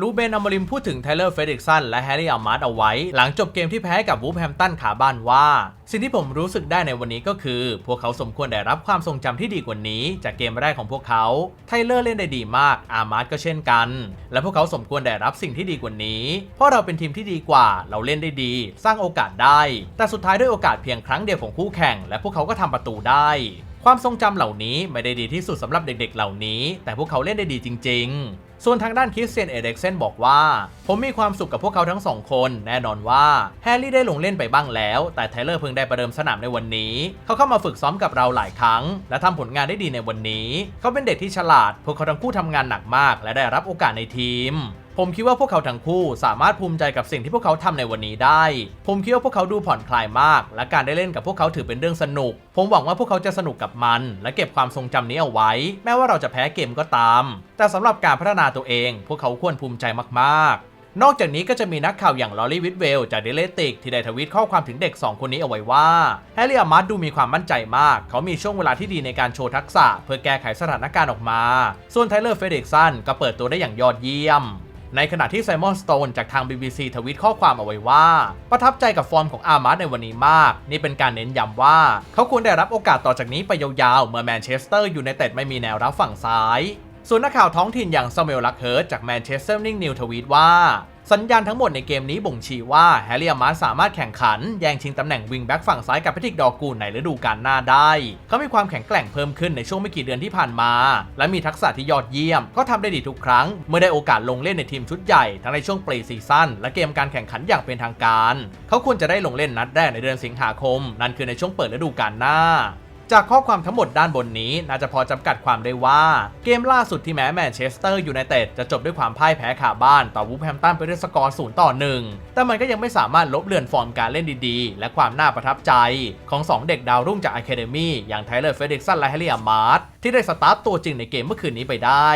ลูเบนอมริมพูดถึงไทเลอร์เฟรดิกสันและแฮร์รี่อัลมาร์ตเอาไว้ หลังจบเกมที่แพ้กับวูฟแฮมตันขาบ้านว่า สิ่งที่ผมรู้สึกได้ในวันนี้ก็คือ พวกเขาสมควรได้รับความทรงจำที่ดีกว่านี้ จากเกมแรกของพวกเขาไทเลอร์เล่นได้ดีมากอาร์มาร์ตก็เช่นกัน และพวกเขาสมควรได้รับสิ่งที่ดีกว่านี้ เพราะเราเป็นทีมที่ดีกว่า เราเล่นได้ดี สร้างโอกาสได้ แต่สุดท้ายด้วยโอกาสเพียงครั้งเดียวของคู่แข่ง และพวกเขาก็ทำประตูได้ ความทรงจำเหล่านี้ไม่ได้ดีที่สุดสำหรับเด็กๆ เหล่านี้ แต่พวกเขาเล่นได้ดีจริง ๆ ส่วนทางด้านคริสเตียนเอเด็กเซนบอกว่า ผมมีความสุขกับพวกเขาทั้งสองคน แน่นอนว่าแฮร์รี่ได้ลงเล่นไปบ้างแล้ว แต่ไทเลอร์เพิ่งได้ประเดิมสนามในวันนี้ เขาเข้ามาฝึกซ้อมกับเราหลายครั้ง และทำผลงานได้ดีในวันนี้ เขาเป็นเด็กที่ฉลาด พวกเขาทั้งคู่ทำงานหนักมาก และได้รับโอกาสในทีม ผมคิดว่าพวกเขาทั้งคู่สามารถภูมิใจกับสิ่งที่พวกเขาทำในวันนี้ได้ ผมคิดว่าพวกเขาดูผ่อนคลายมาก และการได้เล่นกับพวกเขาถือเป็นเรื่องสนุก ผมหวังว่าพวกเขาจะสนุกกับมัน และเก็บความทรงจำนี้เอาไว้ แม้ว่าเราจะแพ้เกมก็ตาม แต่สำหรับการพัฒนาตัวเอง พวกเขาควรภูมิใจมากๆนอกจากนี้ก็จะมีนักข่าวอย่างลอรี่วิทเวลจากเดลติกที่ได้ทวีตข้อความถึงเด็ก 2 คนนี้เอาไว้ว่าแฮร์รี่อามาร์ตดูมีความมั่นใจมาก เขามีช่วงเวลาที่ดีในการโชว์ทักษะ เพื่อแก้ไขสถานการณ์ออกมา ส่วนไทเลอร์เฟเด็กสันก็เปิดตัวได้อย่างยอดเยี่ยม ในขณะที่ไซมอนสโตนจากทาง BBC ทวีตข้อความเอาไว้ว่า ประทับใจกับฟอร์มของอาร์มาร์ในวันนี้มาก นี่เป็นการเน้นย้ำว่า เขาควรได้รับโอกาสต่อจากนี้ไปยาวๆ เมื่อแมนเชสเตอร์อยู่ในเต็ดไม่มีแนวรับฝั่งซ้ายส่วนนักข่าวท้องถิ่นอย่างซามูเอลลักเฮิร์ตจากแมนเชสเตอร์นิ่งนิวทวีตว่า สัญญาณทั้งหมดในเกมนี้บ่งชี้ว่าแฮร์รี่อามาสามารถแข่งขัน แย่งชิงตำแหน่งวิงแบ็กฝั่งซ้ายกับแพทริกดอกูในฤดูกาลหน้าได้ เขามีความแข็งแกร่งเพิ่มขึ้นในช่วงไม่กี่เดือนที่ผ่านมา และมีทักษะที่ยอดเยี่ยม ก็ทำได้ดีทุกครั้ง เมื่อได้โอกาสลงเล่นในทีมชุดใหญ่ ทั้งในช่วงปรีซีซั่นและเกมการแข่งขันอย่างเป็นทางการ เขาควรจะได้ลงเล่นนัดแรกในเดือนสิงหาคม นั่นคือในช่วงเปิดฤดูกาลหน้า จากข้อความทั้งหมดด้านบนนี้น่าจะพอจำกัดความได้ว่า เกมล่าสุดที่แม้แมนเชสเตอร์อยู่ในเต็ดจะจบด้วยความพ่ายแพ้ขาบ้านต่อวูฟแฮมตันไปด้วยสกอร์0ต่อ1แต่มันก็ยังไม่สามารถลบเลือนฟอร์มการเล่นดีๆ และความน่าประทับใจ ของ 2 เด็กดาวรุ่งจากอะคาเดมี่อย่างไทเลอร์เฟเด็กสันและแฮร์รี่อามาร์ตที่ได้สตาร์ตตัวจริงในเกมเมื่อคืนนี้ไปได้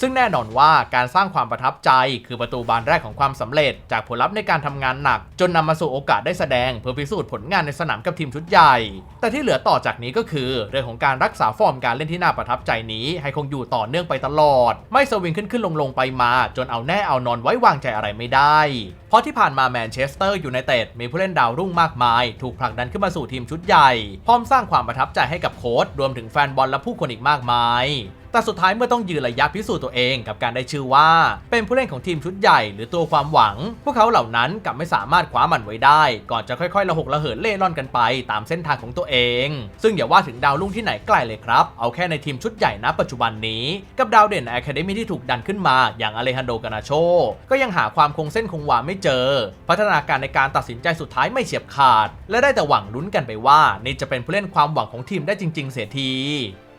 ซึ่งแน่นอนว่าการสร้างความประทับใจคือประตูบานแรกของความสำเร็จ จากผลลัพธ์ในการทำงานหนัก จนนำมาสู่โอกาสได้แสดง เพื่อพิสูจน์ผลงานในสนามกับทีมชุดใหญ่ แต่ที่เหลือต่อจากนี้ก็คือ เรื่องของการรักษาฟอร์มการเล่นที่น่าประทับใจนี้ ให้คงอยู่ต่อเนื่องไปตลอด ไม่สวิงขึ้นขึ้นลงลงไปมา จนเอาแน่เอานอนไว้วางใจอะไรไม่ได้ เพราะที่ผ่านมาแมนเชสเตอร์ยูไนเต็ดมีผู้เล่นดาวรุ่งมากมาย ถูกผลักดันขึ้นมาสู่ทีมชุดใหญ่ พร้อมสร้างความประทับใจให้กับโค้ชรวมถึงแฟนบอลและผู้คนอีกมากมาย แต่สุดท้ายเมื่อต้องยืนระยะพิสูจน์ตัวเองกับการได้ชื่อว่า เป็นผู้เล่นของทีมชุดใหญ่หรือตัวความหวัง พวกเขาเหล่านั้นกลับไม่สามารถคว้ามันไว้ได้ ก่อนจะค่อยๆระหกระเหินเล่ร่อนกันไปตามเส้นทางของตัวเอง ซึ่งอย่าว่าถึงดาวรุ่งที่ไหนไกลเลยครับ เอาแค่ในทีมชุดใหญ่ณปัจจุบันนี้ กับดาวเด่นในอะคาเดมี่ที่ถูกดันขึ้นมา อย่างอเลฮันโดกานาโช ก็ยังหาความคงเส้นคงวาไม่เจอ พัฒนาการในการตัดสินใจสุดท้ายไม่เฉียบขาด และได้แต่หวังลุ้นกันไปว่า นี่จะเป็นผู้เล่นความหวังของทีมได้จริง ๆ เสียที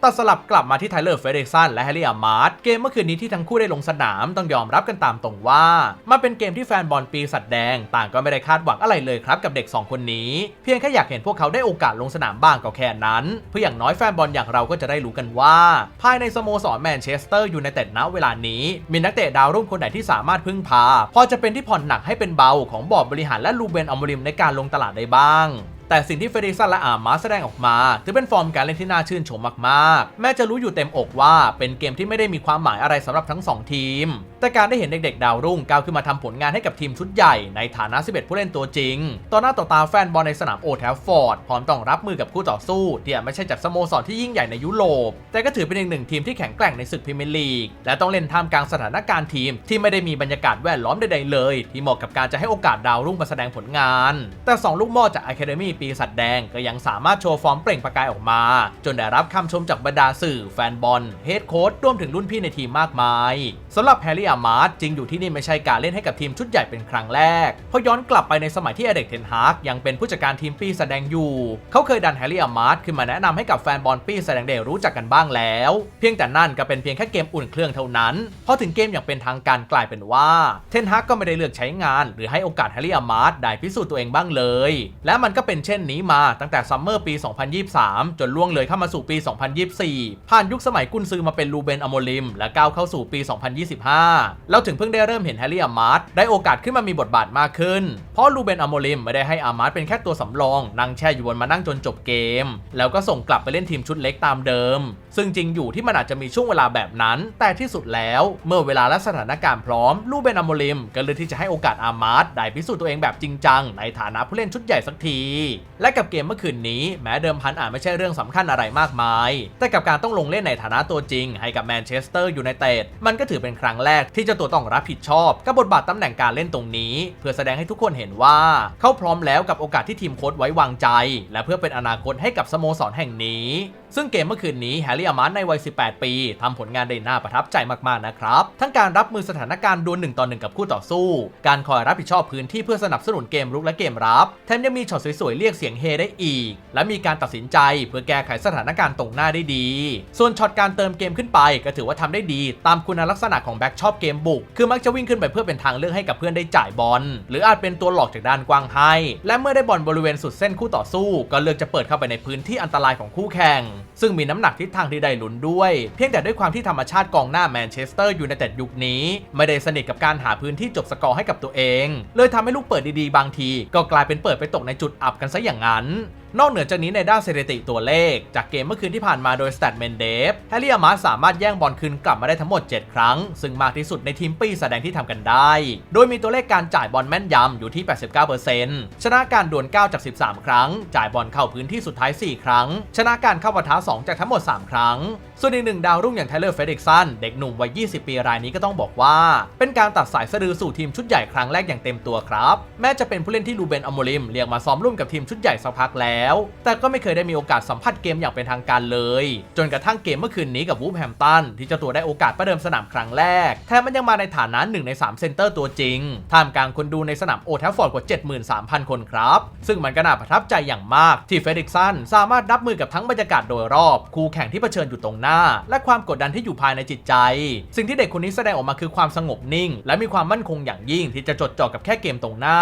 ตัดสลับกลับมาที่ไทเลอร์เฟเดกสันและแฮร์รี่อามาร์ตเกมเมื่อคืนนี้ที่ทั้งคู่ได้ลงสนามต้องยอมรับกันตามตรงว่า มันเป็นเกมที่แฟนบอลปีสัตว์แดง ต่างก็ไม่ได้คาดหวังอะไรเลยครับกับเด็ก 2 คนนี้ เพียงแค่อยากเห็นพวกเขาได้โอกาสลงสนามบ้างก็แค่นั้น เพื่ออย่างน้อยแฟนบอลอย่างเราก็จะได้รู้กันว่า ภายในสโมสรแมนเชสเตอร์ยูไนเต็ดณเวลานี้ มีนักเตะดาวรุ่งคนไหนที่สามารถพึ่งพา พอจะเป็นที่ผ่อนหนักให้เป็นเบาของบอร์ดบริหารและลูเบนอมริมในการลงตลาดได้บ้าง แต่สิ่งที่เฟรดิสันและอาร์มาแสดงออกมาถือเป็นฟอร์มการเล่นที่น่าชื่นชมมากๆ แม้จะรู้อยู่เต็มอกว่าเป็นเกมที่ไม่ได้มีความหมายอะไรสำหรับทั้ง 2 ทีม แต่การได้เห็นเด็กๆ ดาวรุ่งก้าวขึ้นมาทำผลงานให้กับทีมชุดใหญ่ในฐานะ 11 ผู้เล่นตัวจริง ต่อหน้าต่อตาแฟนบอลในสนามโอแทฟฟอร์ดพร้อมต้องรับมือกับคู่ต่อสู้ที่อาจไม่ใช่จากสโมสรที่ยิ่งใหญ่ในยุโรป แต่ก็ถือเป็นอีกหนึ่งทีมที่แข็งแกร่งในศึกพรีเมียร์ลีกและต้องเล่นท่ามกลางสถานการณ์ทีม ที่ไม่ได้มีบรรยากาศแวดล้อมใดๆเลย ที่เหมาะกับการจะให้โอกาสดาวรุ่งมาแสดงผลงาน แต่สองลูกหม่อจากอะคาเดมี่ปีศาจแดงก็ยังสามารถโชว์ฟอร์มเปล่งประกายออกมา จนได้รับคำชมจากบรรดาสื่อแฟนบอลเฮดโค้ชรวมถึงรุ่นพี่ในทีมมากมายสำหรับแฮร์รี่อามาร์ตจริงอยู่ที่นี่ไม่ใช่การเล่นให้กับทีมชุดใหญ่เป็นครั้งแรกเพราะย้อนกลับไปในสมัยที่อเด็กเทนฮาร์กยังเป็นผู้จัดการทีมปีแสดงอยู่ เขาเคยดันแฮร์รี่อามาร์ตขึ้นมาแนะนำให้กับแฟนบอลปีแสดงเดรู้จักกันบ้างแล้ว เพียงแต่นั่นก็เป็นเพียงแค่เกมอุ่นเครื่องเท่านั้นพอถึงเกมอย่างเป็นทางการกลายเป็นว่าเทนฮาร์กก็ไม่ได้เลือกใช้งาน หรือให้โอกาสแฮร์รี่อามาร์ตได้พิสูจน์ตัวเองบ้างเลย และมันก็เป็นเชช่นนี้มาตั้งแต่ซัมเมอร์ปี 2023 จนล่วงเลยเข้ามาสู่ปี 2024 ผ่านยุคสมัยกุนซือมาเป็นลูเบนอโมลิม และก้าวเข้าสู่ปี 2025 แล้วถึงเพิ่งได้เริ่มเห็นแฮร์รี่อามาร์ตได้โอกาสขึ้นมามีบทบาทมากขึ้น เพราะลูเบนอโมลิมไม่ได้ให้อามาร์ตเป็นแค่ตัวสำรองนั่งแช่อยู่บนมานั่งจนจบเกม แล้วก็ส่งกลับไปเล่นทีมชุดเล็กตามเดิม ซึ่งจริงอยู่ที่มันอาจจะมีช่วงเวลาแบบนั้น แต่ที่สุดแล้วเมื่อเวลาและสถานการณ์พร้อมลูเบนอโมลิมก็เลยที่จะให้โอกาสอามาร์ตได้พิสูจน์ตัวเองแบบจริงจังในฐานะผู้เล่นชุดใหญ่สักทีและกับเกมเมื่อคืนนี้แม้เดิมพันอาจไม่ใช่เรื่องสำคัญอะไรมากมาย แต่กับการต้องลงเล่นในฐานะตัวจริง ให้กับแมนเชสเตอร์ยูไนเต็ดมันก็ถือเป็นครั้งแรกที่เจ้าตัวต้องรับผิดชอบ กับบทบาทตำแหน่งการเล่นตรงนี้ เพื่อแสดงให้ทุกคนเห็นว่า เขาพร้อมแล้วกับโอกาสที่ทีมโค้ชไว้วางใจ และเพื่อเป็นอนาคตให้กับสโมสรแห่งนี้ซึ่งเกมเมื่อคืนนี้แฮร์รี่อามาร์ในวัย 18 ปีทำผลงานได้น่าประทับใจมากๆนะครับ ทั้งการรับมือสถานการณ์ดวลหนึ่งต่อหนึ่งกับคู่ต่อสู้ การคอยรับผิดชอบพื้นที่เพื่อสนับสนุนเกมรุกและเกมรับ แถมยังมีช็อตสวยๆ เรียกเสียงเฮได้อีก และมีการตัดสินใจเพื่อแก้ไขสถานการณ์ตรงหน้าได้ดี ส่วนช็อตการเติมเกมขึ้นไปก็ถือว่าทำได้ดี ตามคุณลักษณะของแบ็กชอบเกมบุก คือมักจะวิ่งขึ้นไปเพื่อเป็นทางเลือกให้กับเพื่อนได้จ่ายบอล หรืออาจเป็นตัวหลอกจากด้านกว้างให้ และเมื่อได้บอลบริเวณสุดเส้นคู่ต่อสู้ ก็เลือกจะเปิดเข้าไปในพื้นที่อันตรายของคู่แข่งซึ่งมีน้ำหนักทิศทางที่ได้ลุ้นด้วย เพียงแต่ด้วยความที่ธรรมชาติกองหน้าแมนเชสเตอร์ยูไนเต็ดยุคนี้ ไม่ได้สนิทกับการหาพื้นที่จบสกอร์ให้กับตัวเอง เลยทำให้ลูกเปิดดีๆบางที ก็กลายเป็นเปิดไปตกในจุดอับกันซะอย่างนั้นนอกเหนือจากนี้ในด้านสถิติตัวเลข จากเกมเมื่อคืนที่ผ่านมาโดยสแตทเมนเดฟแฮร์รี่อามาร์สามารถแย่งบอลคืนกลับมาได้ทั้งหมด 7 ครั้ง ซึ่งมากที่สุดในทีมปีแสดงที่ทำกันได้ โดยมีตัวเลขการจ่ายบอลแม่นยำอยู่ที่ 89%ชนะการดวล 9 จาก 13 ครั้ง จ่ายบอลเข้าพื้นที่สุดท้าย 4 ครั้ง ชนะการเข้าปะทะ2จากทั้งหมด 3 ครั้ง ส่วนอีกหนึ่งดาวรุ่งอย่างไทเลอร์เฟเด็กซันเด็กหนุ่มวัย 20 ปีรายนี้ก็ต้องบอกว่า เป็นการตัดสายสะดือสู่ทีมชุดใหญ่ครั้งแรกอย่างเต็มตัวครับ แม้จะเป็นผู้เล่นที่ลูเบนอโมลิมเรียกมาซ้อมร่วมกับทีมชุดใหญ่สักพักแล้ว แต่ก็ไม่เคยได้มีโอกาสสัมผัสเกมอย่างเป็นทางการเลย จนกระทั่งเกมเมื่อคืนนี้กับวูฟแฮมตันที่เจ้าตัวได้โอกาสประเดิมสนามครั้งแรกแถมมันยังมาในฐานะหนึ่งใน3เซนเตอร์ตัวจริงท่ามกลางคนดูในสนามโอแทฟฟอร์ดกว่า 73,000 คนครับ ซึ่งมันก็น่าประทับใจอย่างมากที่เฟเด็กซันสามารถรับมือกับทั้งบรรยากาศโดยรอบคู่แข่งที่เผชิญอยู่ตรงหน้าและความกดดันที่อยู่ภายในจิตใจ สิ่งที่เด็กคนนี้แสดงออกมาคือความสงบนิ่ง และมีความมั่นคงอย่างยิ่งที่จะจดจ่อกับแค่เกมตรงหน้า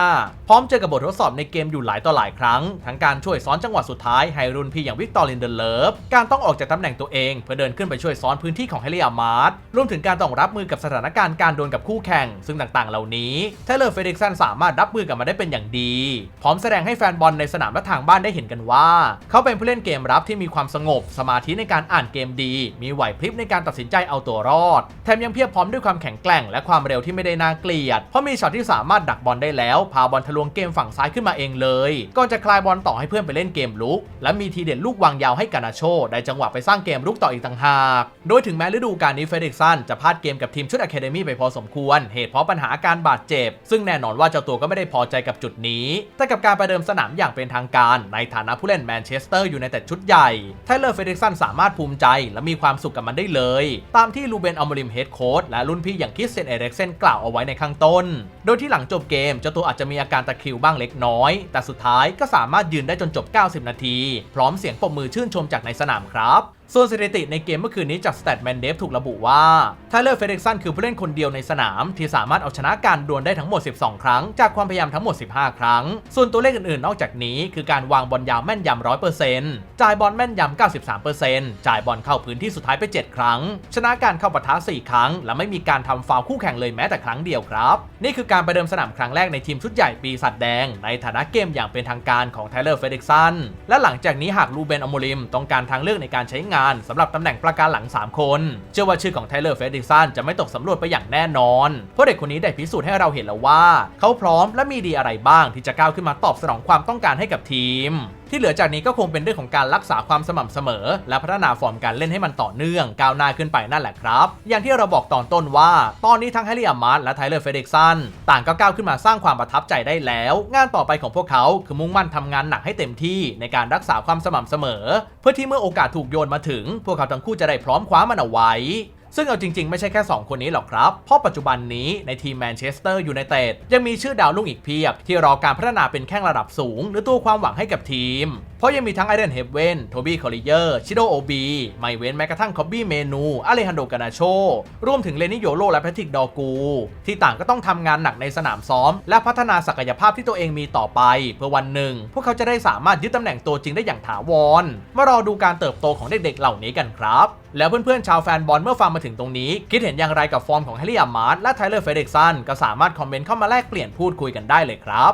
พร้อมเจอกับบททดสอบในเกมอยู่หลายต่อหลายครั้ง ทั้งการช่วยซ้อนจังหวะสุดท้ายให้รุนพี่อย่างวิกตอร์ลินเดเลิฟการต้องออกจากตำแหน่งตัวเอง เพื่อเดินขึ้นไปช่วยซ้อนพื้นที่ของเฮลิอามาร์ตรวมถึงการต้องรับมือกับสถานการณ์การโดวลกับคู่แข่ง ซึ่งต่างๆ เหล่านี้เทเลอร์เฟเด็กซันสามารถรับมือกับมันได้เป็นอย่างดี พร้อมแสดงให้แฟนบอลในสนามและทางบ้านได้เห็นกันว่า เขาเป็นผู้เล่นเกมรับที่มีความสงบสมาธิในการอ่านเกมดีมีไหวพริบในการตัดสินใจเอาตัวรอด แถมยังเพียบพร้อมด้วยความแข็งแกร่งและความเร็วที่ไม่ได้น่าเกลียด เพราะมีช็อตที่สามารถดักบอลได้แล้ว พาบอลทะลวงเกมฝั่งซ้ายขึ้นมาเองเลย ก่อนจะคลายบอลต่อให้เพื่อนไปเล่นเกมลุก และมีทีเด็ดลูกวางยาวให้กานาโช ได้จังหวะไปสร้างเกมลุกต่ออีกต่างหาก โดยถึงแม้ฤดูกาลนี้เฟเด็กซันจะพลาดเกมกับทีมชุดอะคาเดมี่ไปพอสมควร เหตุเพราะปัญหาอาการบาดเจ็บ ซึ่งแน่นอนว่าเจ้าตัวก็ไม่ได้พอใจกับจุดนี้ แต่กับการประเดิมสนามอย่างเป็นทางการ ในฐานะผู้เล่นแมนเชสเตอร์อยูไนเต็ดชุดใหญ่ไทเลอร์เฟเด็กซันสามารถภูมิใจและมีความสุขกับมันได้เลย ตามที่ลูเบนอัลมริมเฮดโค้ดและรุ่นพี่อย่างคิสเซนเอเร็กเซนกล่าวเอาไว้ในข้างต้น โดยที่หลังจบเกมเจ้าตัวอาจจะมีอาการตะคริวบ้างเล็กน้อย แต่สุดท้ายก็สามารถยืนได้จนจบ 90 นาที พร้อมเสียงปรบมือชื่นชมจากในสนามครับ ส่วนสถิติในเกมเมื่อคืนนี้จาก Statman Dev ถูกระบุว่าไทเลอร์เฟเด็กซันคือผู้เล่นคนเดียวในสนาม ที่สามารถเอาชนะการดวลได้ทั้งหมด 12 ครั้ง จากความพยายามทั้งหมด 15 ครั้ง ส่วนตัวเลขอื่นๆ นอกจากนี้ คือการวางบอลยาวแม่นยำ 100%จ่ายบอลแม่นยำ 93%จ่ายบอลเข้าพื้นที่สุดท้ายไป 7 ครั้ง ชนะการเข้าปะทะ 4 ครั้ง และไม่มีการทำฟาวล์คู่แข่งเลยแม้แต่ครั้งเดียวครับ นี่คือการประเดิมสนามครั้งแรกในทีมชุดใหญ่ปีศาจแดง ในฐานะเกมอย่างเป็นทางการของไทเลอร์เฟเด็กซันและหลังจากนี้หากลูเบนอโมลิมต้องการทางเลือกในการใช้งานสำหรับตำแหน่งประการหลัง 3 คน เชื่อว่าชื่อของไทเลอร์เฟดิสันจะไม่ตกสำรวจไปอย่างแน่นอน เพราะเด็กคนนี้ได้พิสูจน์ให้เราเห็นแล้วว่า เขาพร้อมและมีดีอะไรบ้างที่จะก้าวขึ้นมาตอบสนองความต้องการให้กับทีม ที่เหลือจากนี้ก็คงเป็นเรื่องของการรักษาความสม่ำเสมอ และพัฒนาฟอร์มการเล่นให้มันต่อเนื่องก้าวหน้าขึ้นไปนั่นแหละครับ อย่างที่เราบอกตอนต้นว่า ตอนนี้ทั้งแฮร์รี่อามาร์และไทเลอร์เฟเด็กซันต่างก็ก้าวขึ้นมาสร้างความประทับใจได้แล้ว งานต่อไปของพวกเขาคือมุ่งมั่นทำงานหนักให้เต็มที่ในการรักษาความสม่ำเสมอ เพื่อที่เมื่อโอกาสถูกโยนมาถึง พวกเขาทั้งคู่จะได้พร้อมคว้ามันเอาไว้ ซึ่งเอาจริงๆ ไม่ใช่แค่ 2 คนนี้หรอกครับ เพราะปัจจุบันนี้ในทีมแมนเชสเตอร์ยูไนเต็ดยังมีชื่อดาวรุ่งอีกเพียบ ที่รอการพัฒนาเป็นแข้งระดับสูง หรือตัวความหวังให้กับทีมเพราะยังมีทั้งไอเดนเฮเวนโทบี้คอริเยอร์ ชิโดโอบี ไม่เว้นแม้กระทั่งคอบบี้เมนูอเลฮันโดกานาโช รวมถึงเลนิโยโลและแพทริกดอกู ที่ต่างก็ต้องทำงานหนักในสนามซ้อม และพัฒนาศักยภาพที่ตัวเองมีต่อไป เพื่อวันหนึ่ง พวกเขาจะได้สามารถยึดตำแหน่งตัวจริงได้อย่างถาวร มารอดูการเติบโตของเด็กๆเหล่านี้กันครับ แล้วเพื่อนๆชาวแฟนบอลเมื่อฟังมาถึงตรงนี้ คิดเห็นอย่างไรกับฟอร์มของแฮร์รี่อามาร์และไทเลอร์เฟเด็กซันก็สามารถคอมเมนต์เข้ามาแลกเปลี่ยนพูดคุยกันได้เลยครับ